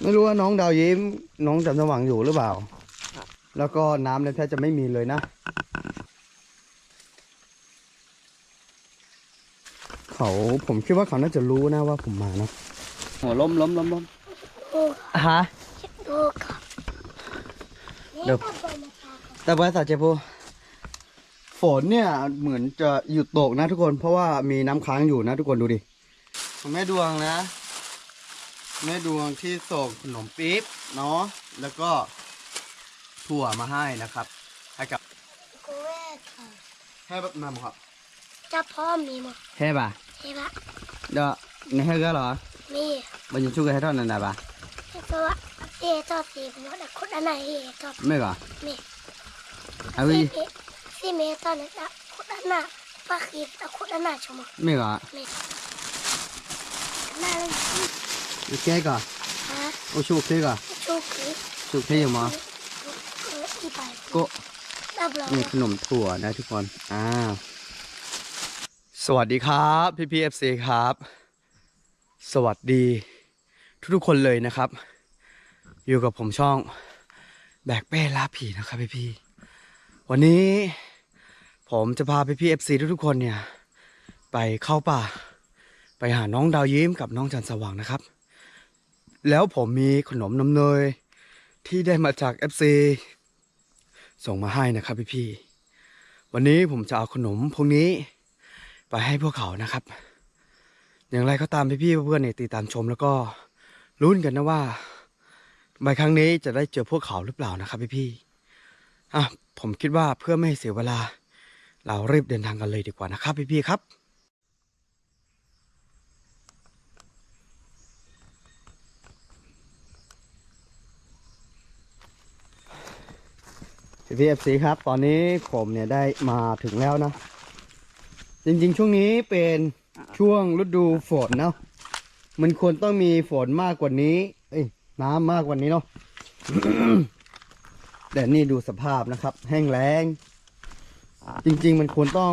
ไม่รู้ว่าน้องดาวยิ้ม น้องจันทร์สว่างอยู่หรือเปล่า แล้วก็น้ำเนี่ยแทบจะไม่มีเลยนะ เขาผมคิดว่าเขาน่าจะรู้นะว่าผมมานะหัวล้มล้มล้มล้มดูฮะดูครับเดี๋ยวแต่บริษัทเจโปฝนเนี่ยเหมือนจะหยุดตกนะทุกคนเพราะว่ามีน้ำค้างอยู่นะทุกคนดูดิแม่ดวงนะ แม่ดวงที่ส่งขนมปี๊บเนาะแล้วก็ถั่วมาให้นะครับ ให้กับกูแม่ค่ะให้แบบนำครับจะพ่อมีมั้งให้ป่ะใช่ปะเดี๋ยวในให้ก็เหรอมีมันจะช่วยให้เท่านั้นนะป่ะเพราะว่าเอ๋ชอบสีผมว่าแต่คนอันไหนเอ๋ชอบไม่ก่อมีเอาสีวิเอ๋สีเมตอนนั้นอะคนอันน่ะป้าคีดอะคนอันน่ะชมอะไม่ก่อมีนั่นโอเคก่อนฮะโอ้ชูโอเคก่อนชูคือชูโอเคอยู่มั้งเอออีไปก็ดับเรานี่ขนมถั่วนะทุกคน อ้าว สวัสดีครับ พี่พีเอฟซีครับ สวัสดี ทุกๆคนเลยนะครับ อยู่กับผมช่องแบกเป้ล่าผีนะครับพี่พี่ๆวันนี้ผมจะพาพี่พีเอฟซีทุกๆคนเนี่ย ไปเข้าป่า ไปหาน้องดาวยิ้มกับน้องจันทร์สว่างนะครับ แล้วผมมีขนมนมเนย ที่ได้มาจาก FC ส่งมาให้นะครับพี่พี่วันนี้ผมจะเอาขนมพวกนี้ ไปให้พวกเขานะครับ อย่างไรก็ตามพี่พี่เพื่อนเนี่ยติดตามชมแล้วก็ลุ้นกันนะว่าใบครั้งนี้จะได้เจอพวกเขาหรือเปล่านะครับพี่พี่อะผมคิดว่าเพื่อไม่ให้เสียเวลา เรารีบเดินทางกันเลยดีกว่านะครับพี่พี่ครับ พี่พีเอฟซีครับ ตอนนี้ผมเนี่ยได้มาถึงแล้วนะ จริงๆ ช่วงนี้เป็นช่วงฤดูฝนเนาะมันควรต้องมีฝนมากกว่านี้ เอ้ยน้ำมากกว่านี้เนาะแต่นี่ดูสภาพนะครับ แห้งแล้ง จริง ๆ มันควรต้อง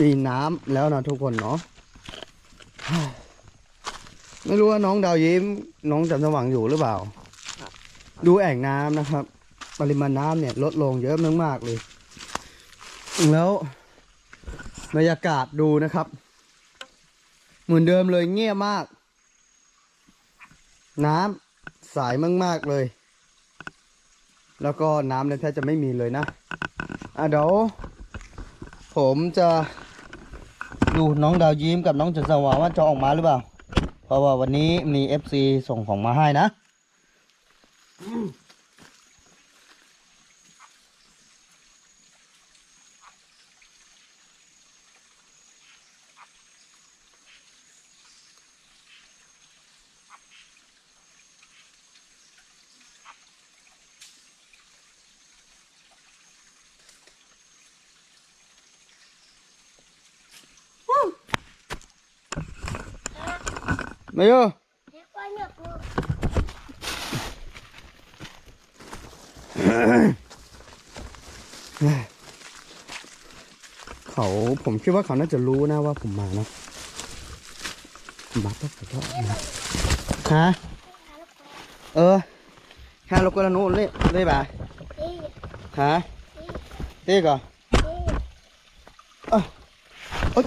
มีน้ำแล้วนะทุกคนเนาะไม่รู้ว่าน้องดาวยิ้ม น้องจันทร์สว่างอยู่หรือเปล่า ดูแอ่งน้ำนะครับ ปริมาณน้ำเนี่ยลดลงเยอะมากๆเลย แล้วบรรยากาศดูนะครับ เหมือนเดิมเลยเงียบมาก น้ำใสมากๆเลย แล้วก็น้ำเนี่ยแทบจะไม่มีเลยนะอะเดี๋ยวผมจะดูน้องดาวยิ้มกับน้องจันทร์สว่างว่าจะออกมาหรือเปล่า เพราะว่าวันนี้มี FC ส่งของมาให้นะ มาอยู่เด็กว่าเนี่ยกูเขาผมคิดว่าเขาน่าจะรู้นะว่าผมมานะบัตรต้องขอโทษนะฮะเออแค่ลูกกระนู้นเลยเลยบ่าเอ๊ะฮะเต้ก่อนอ๊ะเอ้ย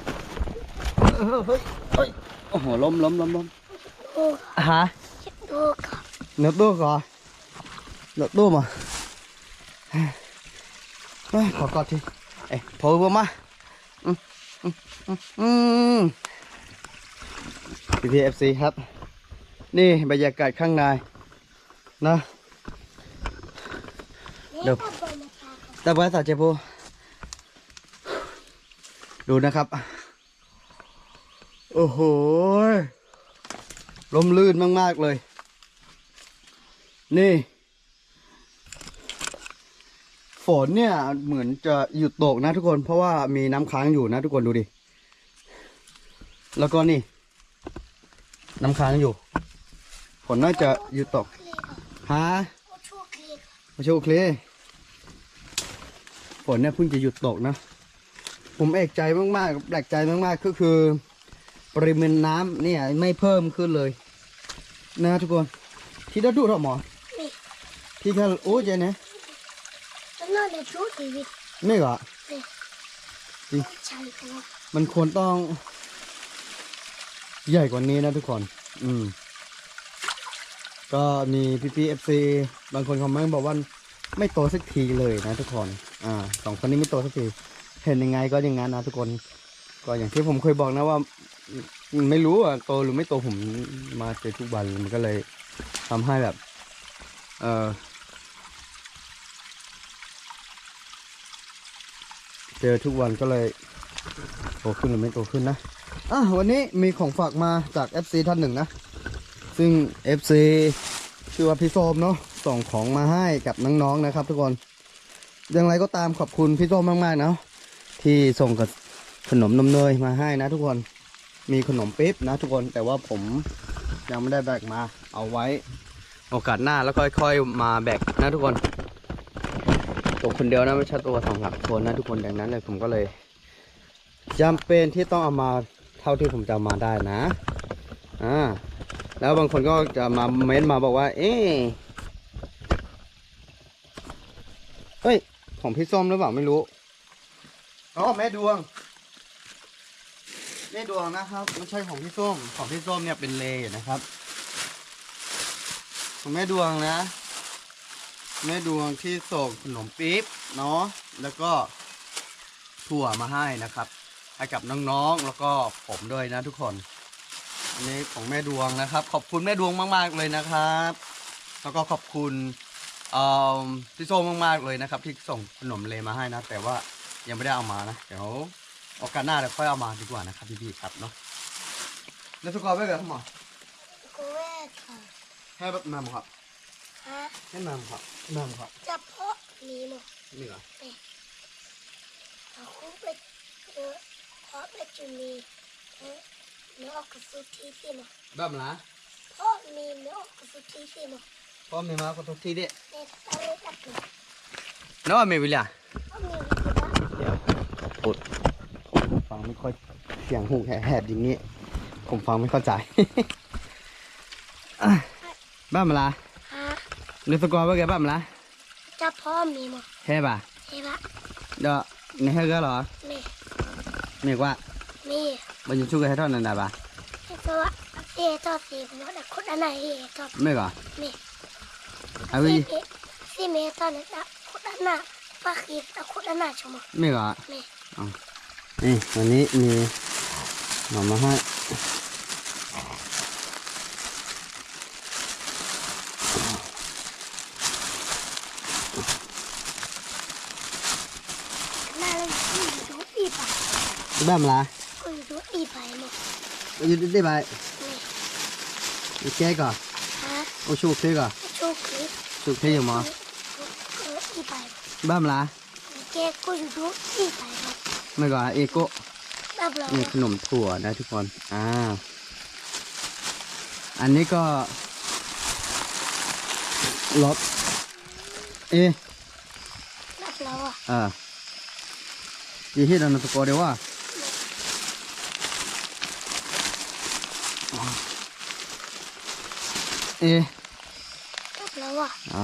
เอ้ยเฮ้ยเฮ้ยโอ้โหล้มล้มล้มล้ม ดูฮะดูครับเนื้อตัวก่อนเนื้อตัวมาเฮ้ยขอกอดทีเอ้ยโผล่มาอืมอืมอืมอืมพีพีเอฟซีครับ นี่บรรยากาศข้างในนะเดี๋ยวนี่ก็บนนะครับต่บริษัทเจโปดูนะครับ โอ้โห ลมลื่นมาก ๆ เลย นี่ ฝนเนี่ยเหมือนจะหยุดตกนะทุกคน เพราะว่ามีน้ำค้างอยู่นะทุกคนดูดิ แล้วก็นี่ น้ำค้างอยู่ ฝนน่าจะหยุดตกฮะโอชูเคลียร์ก่อช่โอเคฝนเนี่ยเพิ่งจะหยุดตกนะ ผมเอกใจมาก ๆ แปลกใจมาก ๆ ก็คือ ปริมาณน้ำเนี่ยไม่เพิ่มขึ้นเลย นะทุกคน ที่ได้ดูหรอหมอนี่ที่แค่โอ้เจเนี่ยแล้วน่าจะชุดชีวิตไม่เหรอนี่ใช่ตัวมันควรต้อง ใหญ่กว่านี้นะทุกคน อืม ก็มีพี่พีเอฟซีบางคนคอมเมนต์บอกว่าไม่โตสักทีเลยนะทุกคน อ่าสองคนนี้ไม่โตสักที เห็นยังไงก็อย่างนั้นนะทุกคน ก็อย่างที่ผมเคยบอกนะว่า ไม่รู้อะโตหรือไม่โตผมมาเจอทุกวันมันก็เลยทำให้แบบ เออเจอทุกวันก็เลยโตขึ้นหรือไม่โตขึ้นนะอะวันนี้มีของฝากมาจาก FC ท่านหนึ่งนะ ซึ่ง FC ชื่อว่าพี่โซมเนาะส่งของมาให้กับน้องๆนะครับ ทุกคนอย่างไรก็ตามขอบคุณพี่โซมมากๆนะที่ส่งกับขนมนมเนยมาให้นะทุกคน มีขนมปิ๊บนะทุกคนแต่ว่าผมยังไม่ได้แบกมา เอาไว้ โอกาสหน้าแล้วค่อยๆมาแบกนะทุกคนตัวคนเดียวนะไม่ใช่ตัวสองหลักคนนะทุกคนดังนั้นเลยผมก็เลยจำเป็นที่ต้องเอามาเท่าที่ผมจะมาได้นะอ่าแล้วบางคนก็จะมาเม้นมาบอกว่า เอ๊เฮ้ยของพี่ส้มหรือเปล่าไม่รู้อ๋อแม่ดวง แม่ดวงนะครับไม่ใช่ของพี่ส้มของพี่ส้มเนี่ยเป็นเลนะครับของแม่ดวงนะ แม่ดวงที่ส่งขนมปี๊บเนาะแล้วก็ถั่วมาให้นะครับให้กับน้องๆแล้วก็ผมด้วยนะทุกคนอันนี้ของแม่ดวงนะครับ ขอบคุณแม่ดวงมากๆเลยนะครับ แล้วก็ขอบคุณพี่โซมากๆเลยนะครับ ที่ส่งขนมเลมาให้นะ แต่ว่ายังไม่ได้เอามานะเดี๋ยว โอกาสหน้าเดี๋ยวค่อยเอามาดีกว่านะครับพี่ๆครับเนาะแล้วทุกคนไปกันหมอกูแว่ค่ะให้แบบนำครับฮะให้นำครับนำครับจะเพาะมีมั้งนี่เหรอเอาคุไปเออเพาะไปจะมีเออเนื้อออกกระสุนทีสิมั้งแบบนะเพาะมีเนื้อออกกระสุนทีสิมั้งพ่อมีมาก็ทุกทีเด้ในอะไรกันเนี่ยน้องมีวิลล่าเพาะมีวิธีบ้างเดี๋ยวปุดผมฟัง ไม่ค่อยเสียงหูแหบๆอย่างนี้ ผมฟังไม่เข้าใจอะบ้ามาละฮะนึกสกอร์ว่าแกบ้ามาละจะเพาะมีมั้งแฮ่ป่ะเห็นปะเดี๋ยวในแฮ่ก็เหรอมีเมกว่ามีบันยูชูกับแฮ่ทอดนั่นได้ป่ะเห็นปะเอ๋ทอดสีผมว่าแต่คุณอันไหนเอ๋ทอดเมกว่ามีเอาวิสีสีเมทอดนะคุณอันน่ะปลาขีดแต่คุณอันน่ะชมเมกว่ามี นี่วันนี้มีหน่อมาให้หน้าเลยกูอยู่ดูอีไปบ้ามาละกูอยู่ดูอีไปมั้งบันยูได้ไปนี่อีแกก่อนฮะโอชูเคก่อนชูคลิปชูเคอยู่มั้งกูอีไปบ้ามาละแกกูอยู่ดูอีไป มั้งเมกว่าเอโกแบบเรานี่ขนมถั่วนะทุกคนอ่าอันนี้ก็รสเอะแบบเราอะอ่ายี่ห้อนั้นตะโกเดียวว่าเอะ แบบเราอะ อ่า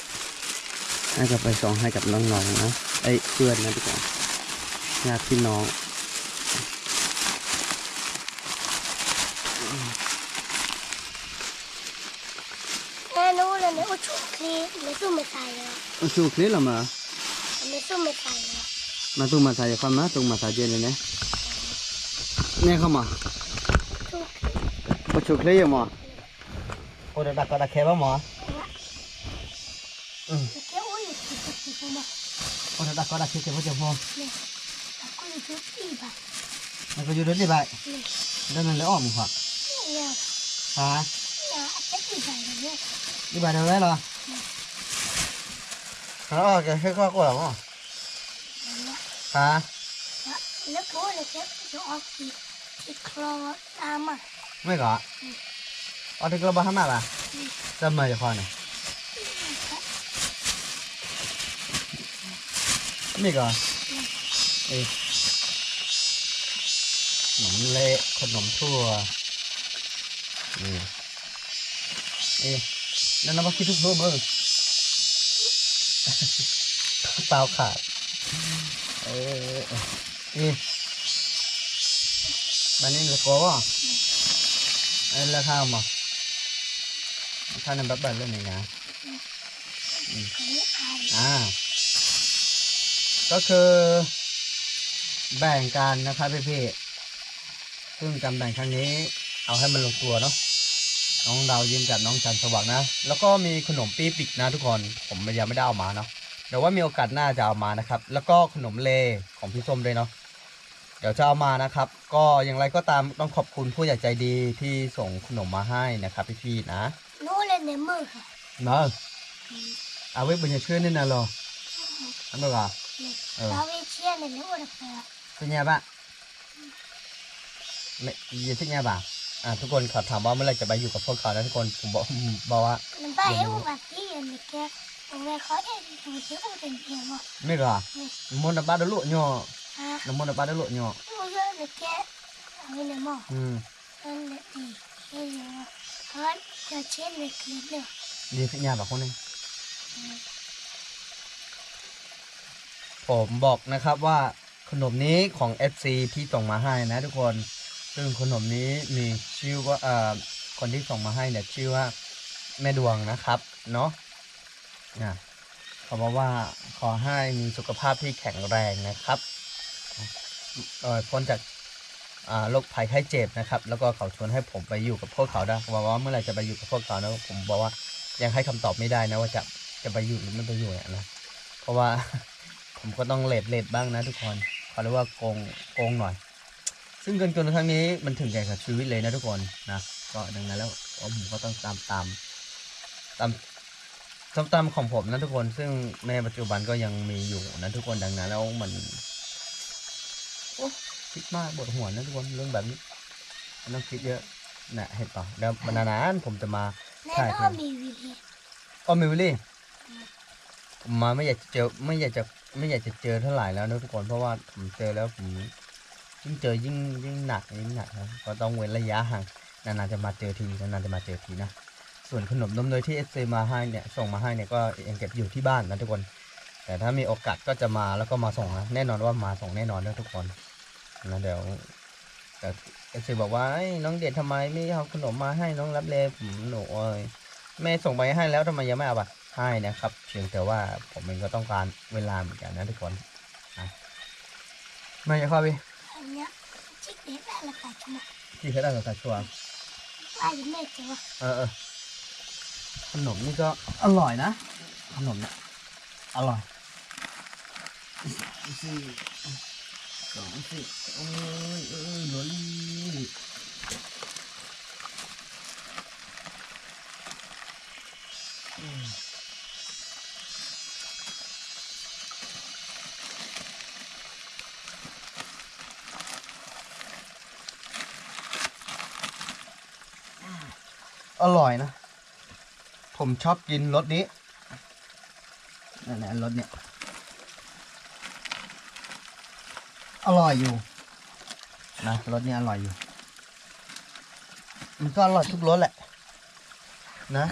นีมั้งบ้ามละจะเพาะเบจูนีมีนะเจต่อนะครับไม่เหรอนี่ไม่ว่านี่นั่นรอดอะพ่อเอาใครนี่ทีเออเดี๋ยวผมจะให้แล้วก็ให้กับไปส่งให้กับน้องๆนะไอ้ยเพื่อนนะดีกว่าญาติพี่น้องแน่นู้นเลยเนี่ยโอ้ชุกคลีไม่สู้ไม่ตายเลยเอาชูคลิปเหรอมาไม่สู้ไม่ตายเลยมาตุ้มมาถ่ายความนะตุ้มมาถ่ายเจนเลยนะเนี่ยเข้ามาชุกเอาชูคลิปยังมาโอ้เดี๋ยวดักก็ดักแค่ป่ะหมออืม เกี่ยวอุ้ยติดติดติดมาโอ้เดี๋ยว nó đã có đặt thiết kế với chồng không ตะกุยทุกที่ไป nó có dư đến đi vậy เนี่ย đây là lỡ ỏm hoặc เนี่ย hả เนี่ยจะที่ไปเนี่ย đi bài đâu đấy rồi nó cái cái khó của lắm không เนี่ย hả แล้วก็เลยแค่จะออกที่ที่คลอตามอะไม่ có ở đây có bao hăm à tâm mời cho con này ไม่ก่อนเอ้ยขนมเละขนมทั่วนี่เอ้ยนั่นน้ำมันคิดทุกรูปมึงเปล่าขาด เออเออนี่บ้านนี้เหลือโก้ป่ะเอ้ยแล้วข้าวมั้งข้าวน้ำบับบิ้ลเรื่นนะเขาเรียกไออ่า ก็คือแบ่งกันนะครับพี่พี่ๆซึ่งการแบ่งครั้งนี้ เอาให้มันลงตัวเนาะน้องดาวยืนกับน้องจันทร์สว่างนะ แล้วก็มีขนมปี๊บอีกนะทุกคนผมยังไม่ได้เอามาเนาะเดี๋ยวว่ามีโอกาสหน้าจะเอามานะครับ แล้วก็ขนมเลของพี่ส้มด้วยเนาะเดี๋ยวจะเอามานะครับ ก็อย่างไรก็ตามต้องขอบคุณผู้ใหญ่ใจดีที่ส่งขนมมาให้นะครับพี่พี่ๆนะโน่เลยในมือค่ะเนาะเอาไว้บนยาชื่อนี่นะเหรออันนั้นเหรอเรา ไปเชียร์ในนู้นเลยเป็นไงบ้างไม่ยินที่ไงบ้างอ่าทุกคนขอถามว่าเมื่อไหรจะไปอยู่กับพวกเขานะทุกคนผมบอกบอกว่าน้ำตาเอ้อุบัติเหตุเนี่ยแกตรงนี้เขาเอ็นดูที่อุบัติเหตุว่าไม่เหรอมนต์บ้าดลุญอฮะน้ำมนต์บ้าดลุญอดูเยอะเลยแกเอาไว้ในหม้ออืมนั่นแหละดีเชียร์เนี่ยเขาจะเชียร์ในคลิปเนี่ยดีที่ไงบ้างคนนึง ผมบอกนะครับว่าขนมนี้ของ FC ที่ส่งมาให้นะทุกคน ซึ่งขนมนี้มีชื่อว่าเอ่อคนที่ส่งมาให้เนี่ยชื่อว่าแม่ดวงนะครับเนาะนะเขาบอกว่าขอให้มีสุขภาพที่แข็งแรงนะครับเออพ้นจากโรคภัยไข้เจ็บนะครับ แล้วก็เขาชวนให้ผมไปอยู่กับพวกเขาได้บอกว่าเมื่อไหร่จะไปอยู่กับพวกเขานะผมบอกว่ายังให้คำตอบไม่ได้นะว่าจะจะไปอยู่หรือไม่ไปอยู่เนี่ยนะเพราะว่า ผมก็ต้องเลดเลดบ้างนะทุกคนเขาเรียกว่าโกงโกงหน่อย ซึ่งเกินเกินครั้งนี้มันถึงแก่กับชีวิตเลยนะทุกคนนะก็ดังนั้นแล้วผมก็ต้องตามตามตามตามตามของผมนะทุกคนซึ่งในปัจจุบันก็ยังมีอยู่นะทุกคนดังนั้นแล้วมันโอ้คิดมากปวดหัวนะทุกคนเรื่องแบบนี้ไม่ต้องคิดเยอะนะเห็นต่อแล้วบรรนานๆผมจะมาแน่ถ่ายนเพอลนงมีวิธีอ๋อมิวลี่ผมมาไม่อยากจะเจอไม่อยากจะ ไม่อยากจะเจอเท่าไหร่แล้วนะทุกคนเพราะว่าผมเจอแล้วผมยิ่งเจอยิ่งยิ่งหนักยิ่งหนักนะก็ต้องเว้นระยะห่างนานๆจะมาเจอทีนานๆจะมาเจอทีนะส่วนขนมนมเนยที่เอสซีมาให้เนี่ยส่งมาให้เนี่ยก็ยังเก็บอยู่ที่บ้านนะทุกคน แต่ถ้ามีโอกาสก็จะมาแล้วก็มาส่งนะแน่นอนว่ามาส่งแน่นอนนะทุกคนนะเดี๋ยวแต่เอสซีบอกว่าน้องเด็ดทำไมไม่เอาขนมมาให้น้องรับเลยผมหนูเอ้ยแม่ส่งไปให้แล้วทำไมยังไม่เอาบัตร ให้นะครับเพียงแต่ว่าผมเองก็ต้องการเวลาเหมือนกันนะทุกคนนะไม่จะเข้าไปอันเนี้ยชิคเด็ดได้ละค่ะชั่วโมงที่เขาได้กับตาชัวไอ้แม่เจ้าเออเออขนมนี่ก็อร่อยนะ ขนมเนี่ยอร่อยสี่สองสี่โอ้ยเอ้ยลอ อร่อยนะ ผมชอบกินรสนี้นั่นแหละรสเนี่ย อร่อยอยู่ นะรสเนี่ยอร่อยอยู่ มันก็อร่อยทุกรสแหละ นะ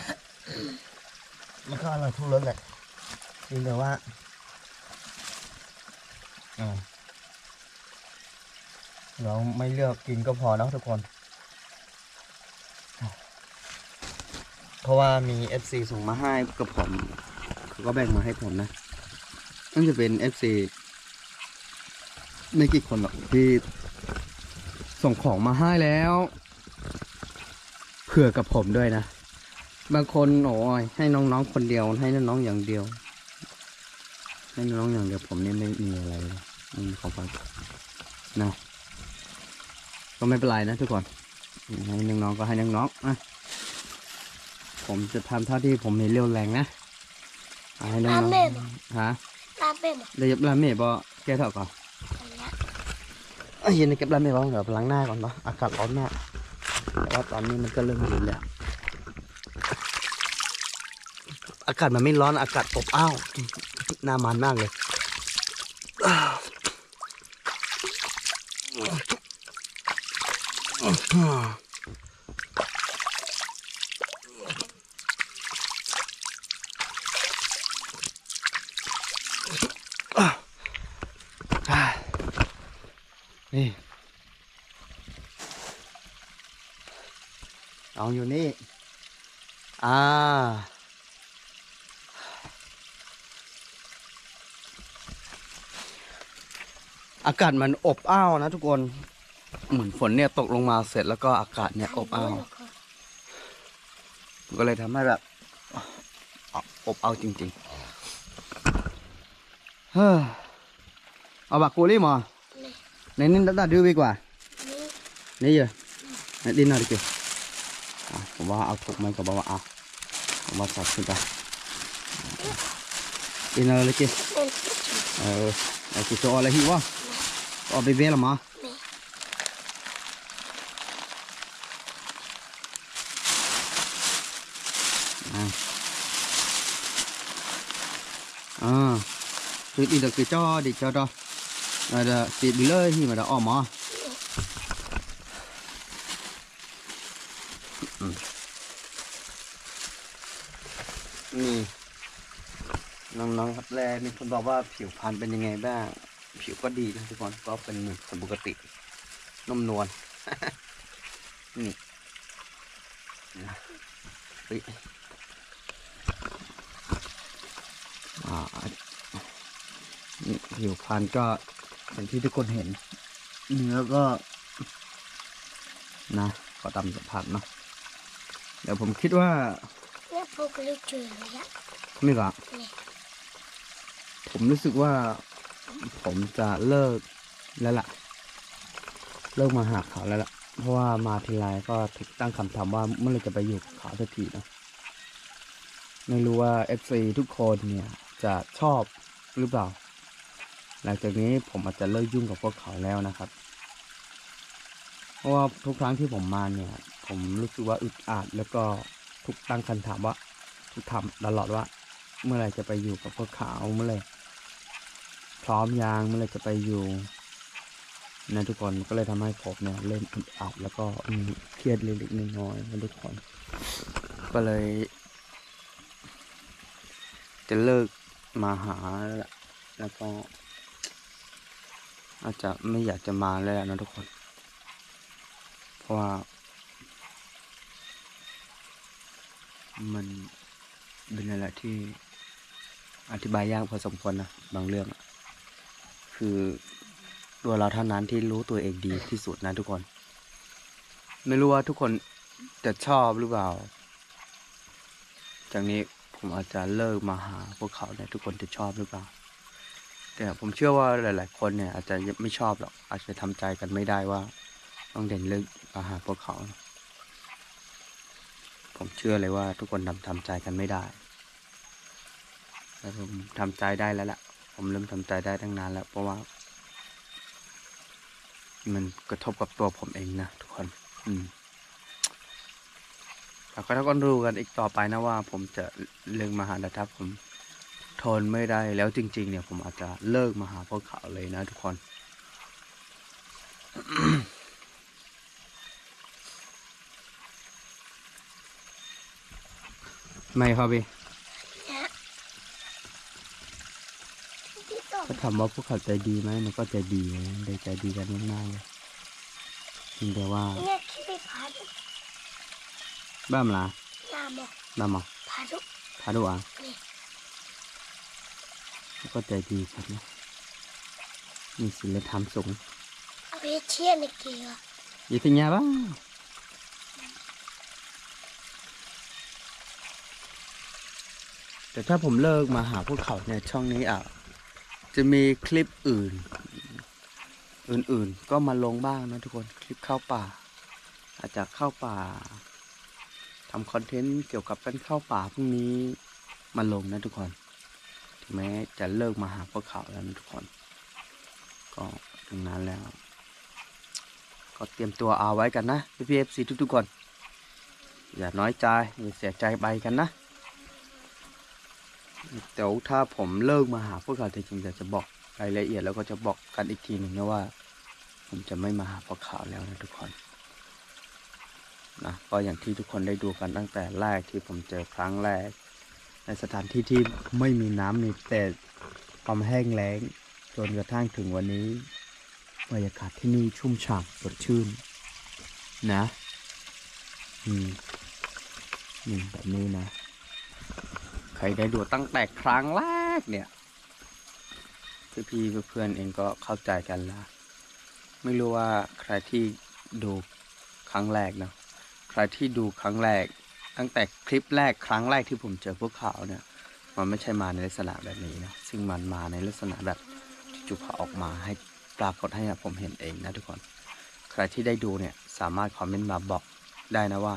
มันก็อร่อยทุกรสแหละเพียงแต่ว่าเราไม่เลือกกินก็พอนะทุกคน เพ ราะว่ามี FC ส่งมาให้กับผมเขาก็แบ่งมาให้ผมนะน่าจะเป็น FC ไม่กี่คนหรอกที่ส่งของมาให้แล้วเผื่อกับผมด้วยนะ บางคนโอ้ยให้น้องๆคนเดียวให้น้องๆอย่างเดียว ให้น้องอย่างเดียวผมนี่ไม่มีอะไรเลยไม่มีของฝากนะก็ไม่เป็นไรนะทุกคนให้น้องๆก็ให้น้องๆอะ ผมจะทำเท่าที่ผมมีเรี่ยวแรงนะเอาให้น้องลาเม่บ่ ๆฮะลาเป็นเดี๋ยวลาเม่บอแก้เถอะก่อนอะไรนะเอ้ยเย็นเก็บลาเม่บอเดี๋ยวไปล้างหน้าก่อนเนาะอากาศร้อนมากแต่ว่าตอนนี้มันก็เริ่มเย็นแล้วอากาศมันไม่ร้อนอากาศอบอ้าวหน้ามันมากเลย นี่เอาอยู่นี่ อ่า อากาศมันอบอ้าวนะทุกคน เหมือนฝนเนี่ยตกลงมาเสร็จแล้วก็อากาศเนี่ยอบอ้าว ก็เลยทำให้แบบอบเอาวจริงๆ เฮ้อเอาบักกูรี่มอในนี้ดัดดูดีกว่า นี่เยอะนี่ดินหน่อยดิอ่ผมว่าเอาถูกมันก็บอกว่าเอาผมว่าสับขึ้นไปดินอะไรกิเป็นเออไอ้กิโซอะไรหิวะ เอาไปเบี้ยละมั้งนี่อ่าอ่าคือ đi được cái cho để cho đó là là thì bị lơi thì mà đã ỏm à Ừ. นี่น้องๆครับแลมีคนบอกว่าผิวพรรณเป็นยังไงบ้าง ผิวก็ดีนะทุกคนก็เป็นเหมือนคนปกตินุ่มนวลนี่นะเฮ้ยอ่านี่ผิวพรรณก็อย่างที่ทุกคนเห็น เนื้อก็ นะก็ตามสัมผัสเนาะเดี๋ยวผมคิดว่าเนี่ยพวกลูกจุยเลยอะไม่หรอกนี่ผมรู้สึกว่า ผมจะเลิกแล้วล่ะ เลิกมาหาเขาแล้วล่ะ เพราะว่ามาทีไรก็ถูกตั้งคำถามว่าเมื่อไรจะไปอยู่เขาสักทีนะไม่รู้ว่า FC ทุกคนเนี่ยจะชอบหรือเปล่า หลังจากนี้ผมอาจจะเลิกยุ่งกับพวกเขาแล้วนะครับ เพราะว่าทุกครั้งที่ผมมาเนี่ย ผมรู้สึกว่าอึดอัดแล้วก็ทุกตั้งคำถามว่าทุกทำตลอดว่า เมื่อไรจะไปอยู่กับพวกเขาเมื่อไร พร้อมยังเมื่อไรจะไปอยู่นะทุกคนก็เลยทำให้ผมเนี่ยเริ่มอึดอัดแล้วก็เครียดเล็กๆน้อยๆนะทุกคน ก็เลย จะเลิกมาหาแล้วแล้วก็ อาจจะไม่อยากจะมาแล้วนะทุกคน เพราะว่า มันเป็นอะไรที่อธิบายยากพอสมควรนะบางเรื่อง คือตัวเราเท่านั้นที่รู้ตัวเองดีที่สุดนะทุกคน ไม่รู้ว่าทุกคนจะชอบหรือเปล่า จากนี้ผมอาจจะเลิกมาหาพวกเขาเนี่ยทุกคนจะชอบหรือเปล่า แต่ผมเชื่อว่าหลาย ๆ คนเนี่ย อาจจะไม่ชอบหรอก อาจจะทำใจกันไม่ได้ว่า ต้องเด่นเลิกมาหาพวกเขา ผมเชื่อเลยว่าทุกคนทำทำใจกันไม่ได้แต่ผมทำใจได้แล้วล่ะ ผมเริ่มทำใจได้ตั้งนานแล้ว เพราะว่า มันกระทบกับตัวผมเองนะทุกคน อืมแล้วก็ทุกคนดูกันอีกต่อไปนะว่า ผมจะเลิกมาหาแต่ถ้าผมทนไม่ได้แล้วจริง ๆ เนี่ย ผมอาจจะเลิกมาหาพวกเขาเลยนะทุกคนไม่ครับพี่ นะที่ต้อง ก็ถามว่าพวกเขาใจดีไหมมันก็ใจดีนะได้ใจดีกันมากๆเลยเพียงแต่ว่าเนี่ยคิดไปพาดุบ้ามละหน้าหมอกบ้ามอะพาดุพาดูอะนี่แล้วก็ใจดีครับนะมีศีลธรรมสูงเอาไปเชี่ยในเกลืออยี่ที่ไงบ้างแต่ถ้าผมเลิกมาหาพวกเขาเนี่ยช่องนี้อะ จะมีคลิปอื่น อื่นๆ ก็มาลงบ้างนะทุกคนคลิปเข้าป่า อาจจะเข้าป่าทำคอนเทนต์เกี่ยวกับการเข้าป่าพรุ่งนี้มาลงนะทุกคนถึงแม้จะเลิกมาหาพวกเขาแล้วนะทุกคน ก็ถึงนั้นแล้ว ก็เตรียมตัวเอาไว้กันนะพี่พีเอฟซีทุกๆคน อย่าน้อยใจอย่าเสียใจไปกันนะ เดี๋ยวถ้าผมเลิกมาหาพวกเขาจริงๆจะจะบอกรายละเอียดแล้วก็จะบอกกันอีกทีหนึ่งนะว่า ผมจะไม่มาหาพวกเขาแล้วนะทุกคนนะก็อย่างที่ทุกคนได้ดูกันตั้งแต่แรกที่ผมเจอครั้งแรก ในสถานที่ที่ไม่มีน้ำมีแต่ความแห้งแล้งจนกระทั่งถึงวันนี้บรรยากาศที่นี่ชุ่มฉ่ำสดชื่น นะ อืมอืมแบบนี้นะ ใครได้ดูตั้งแต่ครั้งแรกเนี่ยพี่ๆเพื่อนๆเองก็เข้าใจกันละไม่รู้ว่าใครที่ดูครั้งแรกเนาะใครที่ดูครั้งแรก ตั้งแต่คลิปแรกครั้งแรกที่ผมเจอพวกเขาเนี่ย มันไม่ใช่มาในลักษณะแบบนี้นะซึ่งมันมาในลักษณะแบบจู่ๆเขาออกมาให้ปรากฏให้ผมเห็นเองนะทุกคน ใครที่ได้ดูเนี่ยสามารถคอมเมนต์มาบอกได้นะว่า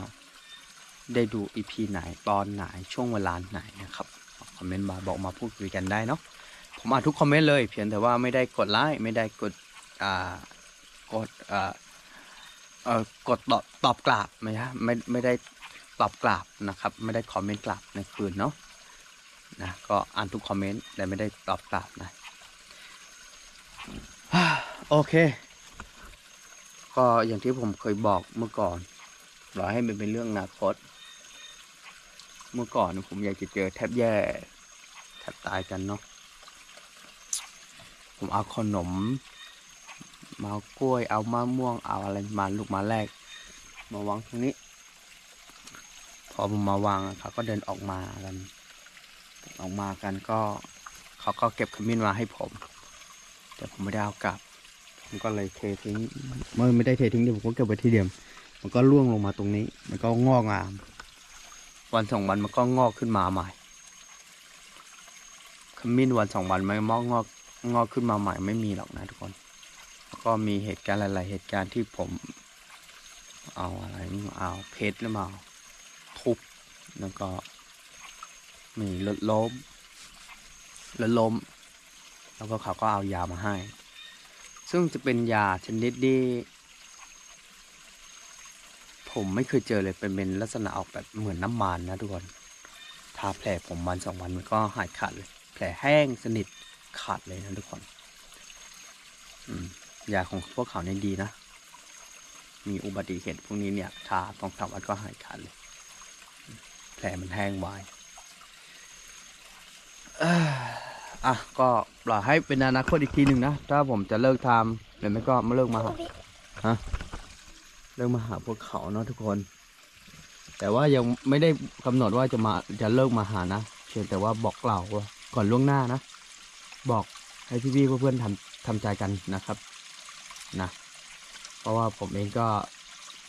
ได้ดูอีพีไหนตอนไหนช่วงเวลาไหนนะครับคอมเมนต์มาบอกมาพูดคุยกันได้เนาะผมอ่านทุกคอมเมนต์เลย เพียงแต่ว่าไม่ได้กดไลค์ไม่ได้กดอ่ากดอ่าเอ่อกดตอบตอบกลับไหมฮะไม่ไม่ได้ตอบกลับนะครับ ไม่ได้คอมเมนต์กลับในคืนเนาะนะก็อ่านทุกคอมเมนต์แต่ไม่ได้ตอบกลับนะโอเค ก็อย่างที่ผมเคยบอกเมื่อก่อน รอให้มันเป็นเรื่องอนาคต เมื่อก่อนผมอยากจะเจอแทบแย่ แทบตายกันเนาะ ผมเอาขนม มาเอากล้วย เอามะม่วง เอาอะไรมาลูกมาแรก มาวางตรงนี้ พอผมมาวางเขาก็เดินออกมากัน ออกมากันก็ เขาก็เก็บขมิ้นมาให้ผม แต่ผมไม่ได้เอากลับ ผมก็เลยเททิ้งไม่ไม่ได้เททิ้งเดี๋ยวผมก็เก็บไว้ที่เดิม มันก็ร่วงลงมาตรงนี้ มันก็งอกงาม วันสองวันมันก็งอกขึ้นมาใหม่ขมิ้นวันสองวันมันงอกงอกงอกขึ้นมาใหม่ไม่มีหรอกนะทุกคน แล้วก็มีเหตุการณ์หลาย ๆ เหตุการณ์ที่ผม เอาอะไรเอาเพชรหรือมาทุบแล้วก็มีรถล้มรถล้ม แล้วก็เขาก็เอายามาให้ ซึ่งจะเป็นยาชนิดที่ ผมไม่เคยเจอเลยเป็นเป็นลักษณะออกแบบเหมือนน้ำมันนะทุกคนทาแผลผมวันสองวันมันก็หายขาดเลย แผลแห้งสนิทขาดเลยนะทุกคนยาของพวกเขาเนี่ยดีนะ มีอุบัติเหตุพวกนี้เนี่ยทาต้องสามวันก็หายขาดเลย แผลมันแห้งไวอะก็ปล่อยให้เป็นอนาคตอีกทีหนึ่งนะ ถ้าผมจะเลิกทำหรือไม่ก็มาเลิกมาหา เริ่มมาหาพวกเขาเนาะทุกคน แต่ว่ายังไม่ได้กำหนดว่าจะมาจะเลิกมาหานะเพียงแต่ว่าบอกกล่าวก่อนล่วงหน้านะ บอกให้พี่ๆเพื่อนๆทำทำใจกันนะครับนะเพราะว่าผมเองก็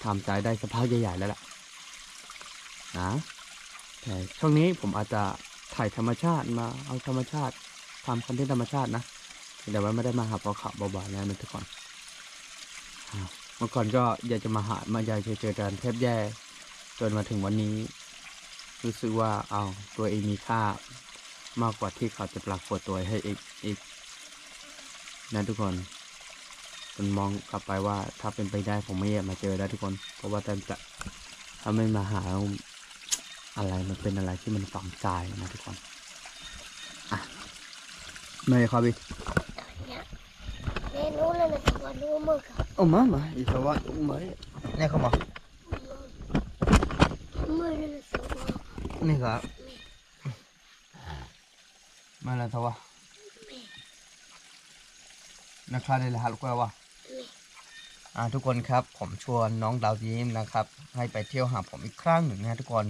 ทำใจได้สักพักใหญ่ๆแล้วล่ะนะแต่ช่วงนี้ผมอาจจะถ่ายธรรมชาติมาเอาธรรมชาติทำคอนเทนต์ธรรมชาตินะแต่ว่าไม่ได้มาหาพวกเขาบ่อยๆแล้วนะทุกคน เมื่อก่อนก็อยากจะมาหามาอยากจะเจอกันแทบแย่ จนมาถึงวันนี้ รู้สึกว่าเอาตัวเองมีค่ามากกว่าที่เขาจะปรากฏตัวให้อีกอีกนะทุกคนมันมองกลับไปว่าถ้าเป็นไปได้ผมไม่อยากมาเจอแล้วทุกคน เพราะว่าแต่จะถ้าไม่มาหาอะไรมันเป็นอะไรที่มันฝังใจนะทุกคนอะไม่ครับพี่ Nih, nula na sa lumag. โอ้มามาอีสวัสดิ์ไม่เนี่ยเขามา Mura na sa lumag. นี่ครับมาแล้วทว่านะครับเลยละฮัลก็ว่าอ่าทุกคนครับผมชวนน้องดาวยิ้มนะครับ ให้ไปเที่ยวหาผมอีกครั้งหนึ่งนะทุกคน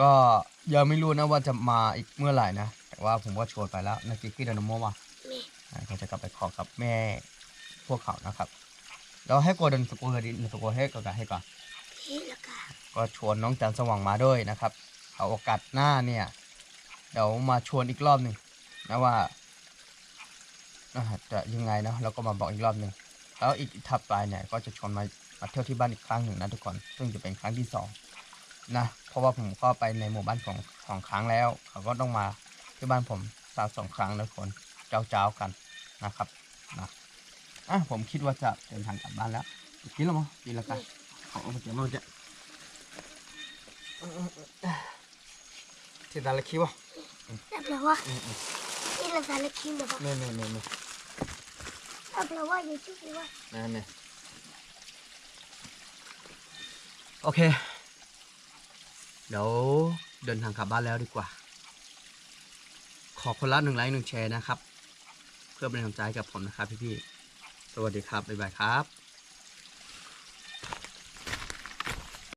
ก็ยังไม่รู้นะว่าจะมาอีกเมื่อไหร่นะ แต่ว่าผมก็ชวนไปแล้วนากิกิดานโมว่า Nih, อ่า เขาจะกลับไปขอกับแม่พวกเขานะครับ แล้วให้โกดันสกุลดินสกุลให้ก็ให้ก่อนก็ชวนน้องจันสว่างมาด้วยนะครับเอาโอกาสหน้าเนี่ย เดี๋ยวมาชวนอีกรอบหนึ่งนะว่าจะยังไงนะเราก็มาบอกอีกรอบหนึ่งแล้วอีกถัดไปเนี่ยก็จะชวนมามาเที่ยวที่บ้านอีกครั้งหนึ่งนะทุกคน ซึ่งจะเป็นครั้งที่สองนะเพราะว่าผมก็ไปในหมู่บ้านของของครั้งแล้ว เขาก็ต้องมาที่บ้านผมสาวสองครั้งแล้วทุกคนเจ้าๆกัน นะครับนะอะผมคิดว่าจะเดินทางกลับบ้านแล้วกินแล้วมั้งกินแล้วกันขอเอามาเจอมาเจอที่ดาลคิวอะ Ablawa. Ila sana kima ba? นี่นี่นี่นี่ Ablawa YouTube ni wa. นั่นนี่โอเค เดี๋ยวเดินทางกลับบ้านแล้วดีกว่า ขอคนละหนึ่งไลค์หนึ่งแชร์นะครับ เพื่อเป็นกำลังใจกับผมนะครับพี่ๆสวัสดีครับบ๊ายบายครับ